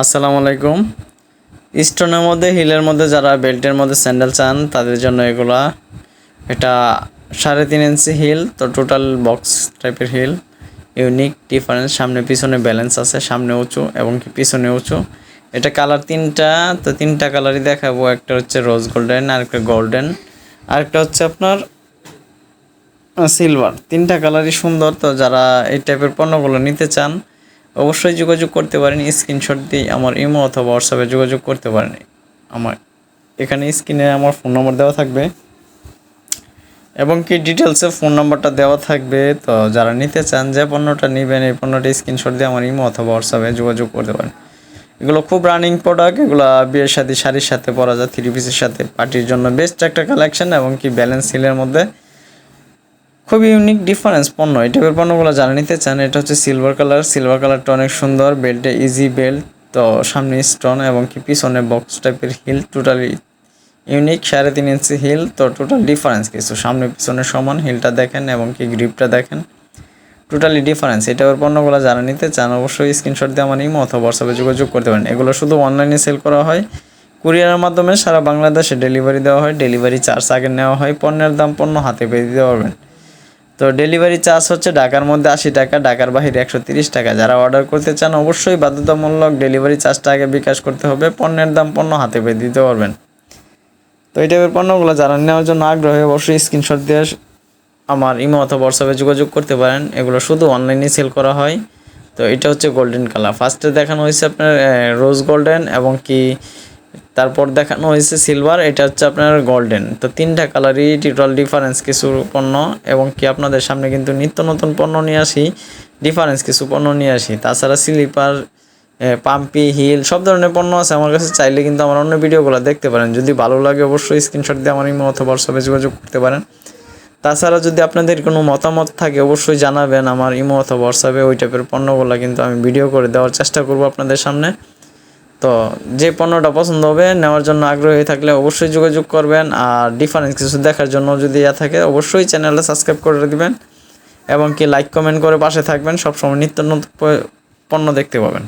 আসসালামু আলাইকুম। স্টোনের মধ্যে, হিলের মধ্যে যারা বেল্টের মধ্যে স্যান্ডেল চান, তাদের জন্য এগুলা। এটা সাড়ে তিন ইঞ্চি হিল, তো টোটাল বক্স টাইপের হিল। ইউনিক ডিফারেন্স সামনে পিছনে ব্যালেন্স আছে, সামনে উঁচু এবং কি পিছনে উঁচু। এটা কালার তিনটা, তো তিনটা কালারই দেখাবো। একটা হচ্ছে রোজ গোল্ডেন আরেকটা গোল্ডেন। আরেকটা হচ্ছে আপনার সিলভার। তিনটা কালারই সুন্দর, তো যারা এই টাইপের পণ্যগুলো নিতে চান অবশ্যই যোগাযোগ করতে পারেন স্ক্রিনশট দিয়ে আমার ইমো অথবা হোয়াটসঅ্যাপে যোগাযোগ করতে পারেন। আমার এখানে স্ক্রিনে আমার ফোন নম্বর দেওয়া থাকবে। এবং কি ডিটেলসে ফোন নাম্বারটা দেওয়া থাকবে, তো যারা নিতে চান যে পণ্যটা নেবেন, এই পণ্যটা স্ক্রিনশট দিয়ে আমার ইমো অথবা হোয়াটসঅ্যাপে যোগাযোগ করতে পারেন। এগুলো খুব রানিং প্রোডাক্ট এগুলো বিয়ের সাথে, শাড়ির সাথে পরা যায় থ্রি পিসের সাথে পার্টির জন্য বেস্ট একটা কালেকশন এবং কি ব্যালেন্স হিলের মধ্যে খুবই ইউনিক ডিফারেন্স পণ্য। এই টাইপের পণ্যগুলো যারা নিতে চান, এটা হচ্ছে সিলভার কালার সিলভার কালারটা অনেক সুন্দর বেল্টে ইজি বেল্ট তো সামনে স্টোন এবং কি পিছনে বক্স টাইপের হিল টোটালি ইউনিক সাড়ে তিন ইঞ্চি হিল তো টোটাল ডিফারেন্স কিছু। সামনে পিছনে সমান হিলটা দেখেন এবং কি গ্রিপটা দেখেন। টোটালি ডিফারেন্স এই টাইপের পণ্যগুলো যারা নিতে চান, অবশ্যই স্ক্রিনশট দিয়ে আমার ইমো অথবা হোয়াটসঅ্যাপে যোগাযোগ করতে পারেন। এগুলো শুধু অনলাইনে সেল করা হয়। কুরিয়ারের মাধ্যমে সারা বাংলাদেশে ডেলিভারি দেওয়া হয়। ডেলিভারি চার্জ আগে নেওয়া হয়। পণ্যের দাম পণ্য হাতে পেয়ে দিতে পারবেন। তো ডেলিভারি চার্জ হচ্ছে ঢাকার মধ্যে আশি টাকা, ঢাকার বাহিরে একশো তিরিশ টাকা। যারা অর্ডার করতে চান অবশ্যই বাধ্যতামূলক ডেলিভারি চার্জটা আগে বিকাশ করতে হবে। পণ্যের দাম পণ্য হাতে পেয়ে দিতে পারবেন। তো এই টাইপের পণ্যগুলো যারা নেওয়ার জন্য আগ্রহী, অবশ্যই স্ক্রিনশট দিয়ে আমার ইমো অথবা হোয়াটসঅ্যাপে যোগাযোগ করতে পারেন। এগুলো শুধু অনলাইনে সেল করা হয়। তো এটা হচ্ছে গোল্ডেন কালার ফার্স্টে দেখানো হয়েছে আপনার রোজ গোল্ডেন এবং কি তারপর দেখানো হয়েছে সিলভার এটা হচ্ছে আপনার গোল্ডেন তো তিনটা কালারই টোটাল ডিফারেন্স কিছু পণ্য এবং কি আপনাদের সামনে কিন্তু নিত্য নতুন পণ্য নিয়ে আসি ডিফারেন্স কিছু পণ্য নিয়ে আসি। তাছাড়া স্লিপার পাম্পি হিল সব ধরনের পণ্য আছে আমার কাছে, চাইলে কিন্তু আমার অন্য ভিডিওগুলো দেখতে পারেন। যদি ভালো লাগে অবশ্যই স্ক্রিনশট দিয়ে আমার ইমো অথবা হোয়াটসঅ্যাপে যোগাযোগ করতে পারেন। তাছাড়া যদি আপনাদের কোনো মতামত থাকে অবশ্যই জানাবেন আমার ইমো অথবা হোয়াটসঅ্যাপে ওই টাইপের পণ্যগুলো কিন্তু আমি ভিডিও করে দেওয়ার চেষ্টা করব আপনাদের সামনে। তো যে পণ্যটা পছন্দ হবে, নেওয়ার জন্য আগ্রহী থাকলে অবশ্যই যোগাযোগ করবেন। আর ডিফারেন্স কিছু দেখার জন্য যদি ইয়া থাকে, অবশ্যই চ্যানেলটা সাবস্ক্রাইব করে দিবেন। এবং কি লাইক কমেন্ট করে পাশে থাকবেন। সবসময় নিত্য নতুন পণ্য দেখতে পাবেন।